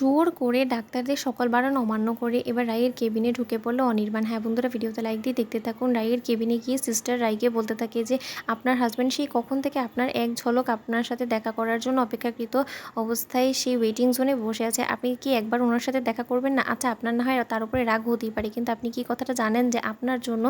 জোর করে ডাক্তারদের সকল বারণ অমান্য করে এবার রায়ের কেবিনে ঢুকে পড়ল অনির্বাণ। হ্যাঁ বন্ধুরা, ভিডিওতে লাইক দিয়ে দেখতে থাকুন। রায়ের কেবিনে গিয়ে সিস্টার রায়কে বলতে থাকে যে, আপনার হাজব্যান্ড সেই কখন থেকে আপনার এক ঝলক আপনার সাথে দেখা করার জন্য অপেক্ষাকৃত অবস্থায় সেই ওয়েটিং জোনে বসে আছে। আপনি কি একবার ওনার সাথে দেখা করবেন না? আচ্ছা আপনার না হয় তার উপরে রাগ হতেই পারে, কিন্তু আপনি কি কথাটা জানেন যে, আপনার জন্য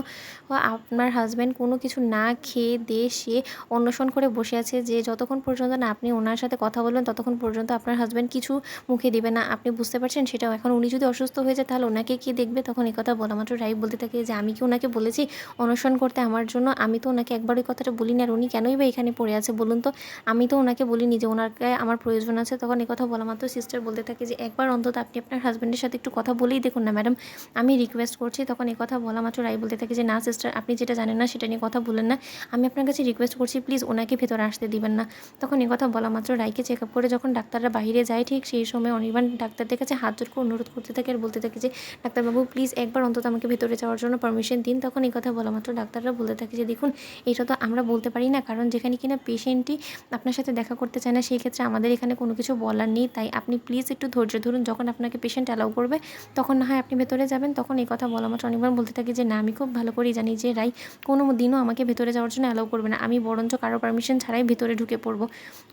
আপনার হাজব্যান্ড কোনো কিছু না খেয়ে দিয়ে সে অন্বেষণ করে বসে আছে যে, যতক্ষণ পর্যন্ত না আপনি ওনার সাথে কথা বলবেন, ততক্ষণ পর্যন্ত আপনার হাজব্যান্ড কিছু মুখে দেবে না আপনি বুঝতে পারছেন সেটাও। এখন উনি যদি অসুস্থ হয়ে যায়, তাহলে ওনাকে কি দেখবে, তখন এই কথা বলা মাত্র রাই বলতে থাকে যে, আমি কি ওনাকে বলেছি অনশন করতে আমার জন্য? আমি তো ওনাকে একবার ওই কথাটা বলিনি, আর উনি কেনই বা এখানে পড়ে আছে বলুন তো? আমি তো ওনাকে বলিনি যে ওনাকে আমার প্রয়োজন আছে। তখন এই কথা বলা মাত্র সিস্টার বলতে থাকে যে, একবার অন্তত আপনি আপনার হাজব্যান্ডের সাথে একটু কথা বলেই দেখুন না ম্যাডাম আমি রিকোয়েস্ট করছি। তখন এই কথা বলা মাত্র রাই বলতে থাকে যে, না সিস্টার আপনি যেটা জানেন না, সেটা নিয়ে কথা বলেন না। আমি আপনার কাছে রিকোয়েস্ট করছি প্লিজ ওনাকে ভেতরে আসতে দিবেন না। তখন এই কথা বলা মাত্র রাইকে চেক আপ করে যখন ডাক্তাররা বাইরে যায়, ঠিক সেই সময় অনির্বাণ ডাক্তারদের কাছে হাত জোর করে অনুরোধ করতে থাকে আর বলতে থাকে যে, ডাক্তারবাবু প্লিজ একবার অন্তত আমাকে ভেতরে যাওয়ার জন্য পারমিশন দিন। তখন এই কথা বলা মাত্র ডাক্তাররা বলতে থাকে যে, দেখুন, এটা তো আমরা বলতে পারি না, কারণ যেখানে কিনা পেশেন্টই আপনার সাথে দেখা করতে চায় না সেই ক্ষেত্রে আমাদের এখানে কোনো কিছু বলার নেই। তাই আপনি প্লিজ একটু ধৈর্য ধরুন, যখন আপনাকে পেশেন্ট অ্যালাউ করবে, তখন না হয় আপনি ভেতরে যাবেন। তখন এই কথা বলা মাত্র অনেকবার বলতে থাকি যে, না, আমি খুব ভালো করেই জানি যে, রাই কোনো দিনও আমাকে ভেতরে যাওয়ার জন্য অ্যালাউ করবে না। আমি বরঞ্চ কারও পারমিশন ছাড়াই ভেতরে ঢুকে পড়ব।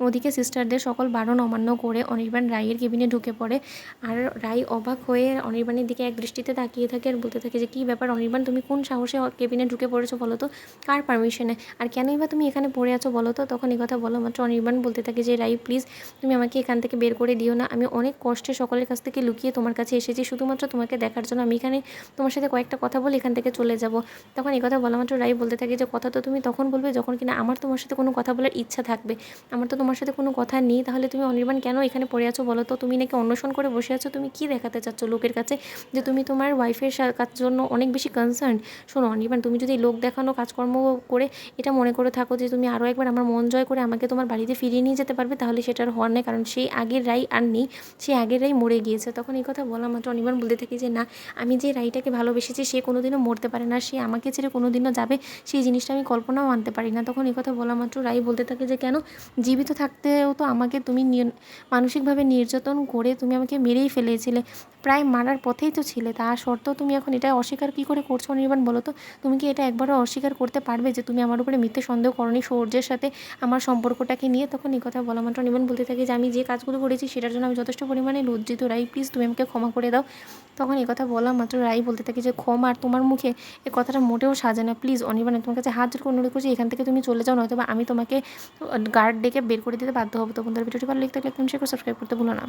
ওদিকে সিস্টারদের সকল বারণ অমান্য করে অনির্বাণ রায়ের কেবিনে ঢুকে পড়ে। আর রাই অবাক হয়ে অনির্বাণের দিকে এক দৃষ্টিতে তাকিয়ে থাকে আর বলতে থাকে যে, কী ব্যাপার অনির্বাণ, তুমি কোন সাহসে কেবিনে ঢুকে পড়েছো বলো তো? কার পারমিশনে আর কেনই বা তুমি এখানে পড়ে আছো বলো তো? তখন এই কথা বলো মাত্র অনির্বাণ বলতে থাকে যে, রাই প্লিজ তুমি আমাকে এখান থেকে বের করে দিও না। আমি অনেক কষ্টে সকলের কাছ থেকে লুকিয়ে তোমার কাছে এসেছি। শুধুমাত্র তোমাকে দেখার জন্য আমি এখানে তোমার সাথে কয়েকটা কথা বলে এখান থেকে চলে যাব। তখন এই কথা বলা মাত্র রাই বলতে থাকে যে, কথা তো তুমি তখন বলবে যখন কিনা আমার তোমার সাথে কোনো কথা বলার ইচ্ছা থাকবে। আমার তো তোমার সাথে কোনো কথা নেই। তাহলে তুমি অনির্বাণ কেন এখানে পড়ে আছো বলো তো? তুমি নাকি অন্বেষণ করে বসে আছো, তুমি কি দেখাতে চাচ্ছ লোকের কাছে? যে তুমি তোমার ওয়াইফের জন্য অনেক বেশি কনসার্ন শোনো, অনির্বাণ, তুমি যদি লোক দেখানো কাজকর্ম করে এটা মনে করে থাকো যে তুমি আরও একবার আমার মন জয় করে আমাকে তোমার বাড়িতে ফিরিয়ে নিয়ে যেতে পারবে, তাহলে সেটার হওয়ার নেই। কারণ সেই আগের রাই আর নেই সেই আগের রাই মরে গিয়েছে। তখন এই কথা বলা মাত্র অনির্বাণ বলতে থাকি যে, না, আমি যে রাইটাকে ভালোবেসেছি সে কোনোদিনও মরতে পারে না, সে আমাকে ছেড়ে কোনোদিনও যাবে, সেই জিনিসটা আমি কল্পনাও আনতে পারি না। তখন এই কথা বলা মাত্র রাই বলতে থাকে যে, কেন? জীবিত থাকতেও তো আমাকে তুমি মানসিকভাবে নির্যাতন করে তুমি আমাকে মেরেই ফেলেছিলে। প্রায় মারার পথেই তো ছিলে। তা সত্ত্বেও তুমি এখন এটা অস্বীকার কী করে করছ অনির্বাণ বলো তো? তুমি কি এটা একবারও অস্বীকার করতে পারবে যে তুমি আমার উপরে মিথ্যে সন্দেহ করনি? সৌর্যের সাথে আমার সম্পর্কটাকে নিয়ে তখন এই কথা বলা মাত্র অনির্বাণ বলতে থাকে যে আমি যে কাজগুলো করেছি সেটার জন্য আমি যথেষ্ট পরিমাণে লজ্জিত। রাই প্লিজ তুমি আমাকে ক্ষমা করে দাও। তখন এই কথা বলা মাত্র রাই বলতে থাকে যে, ক্ষমা আর তোমার মুখে এই কথাটা মোটেও সাজে না। প্লিজ অনির্বাণ তোমার কাছে হাত জোর অনুরোধ করছি, এখান থেকে তুমি চলে যাও নয়তো আমি তোমাকে গার্ড ডেকে বের করে দিতে বাধ্য হব। তো বন্ধুরা ভিডিওটি ভালো লিখতে লাগলে তুমি সাবস্ক্রাইব করতে ভুলো না।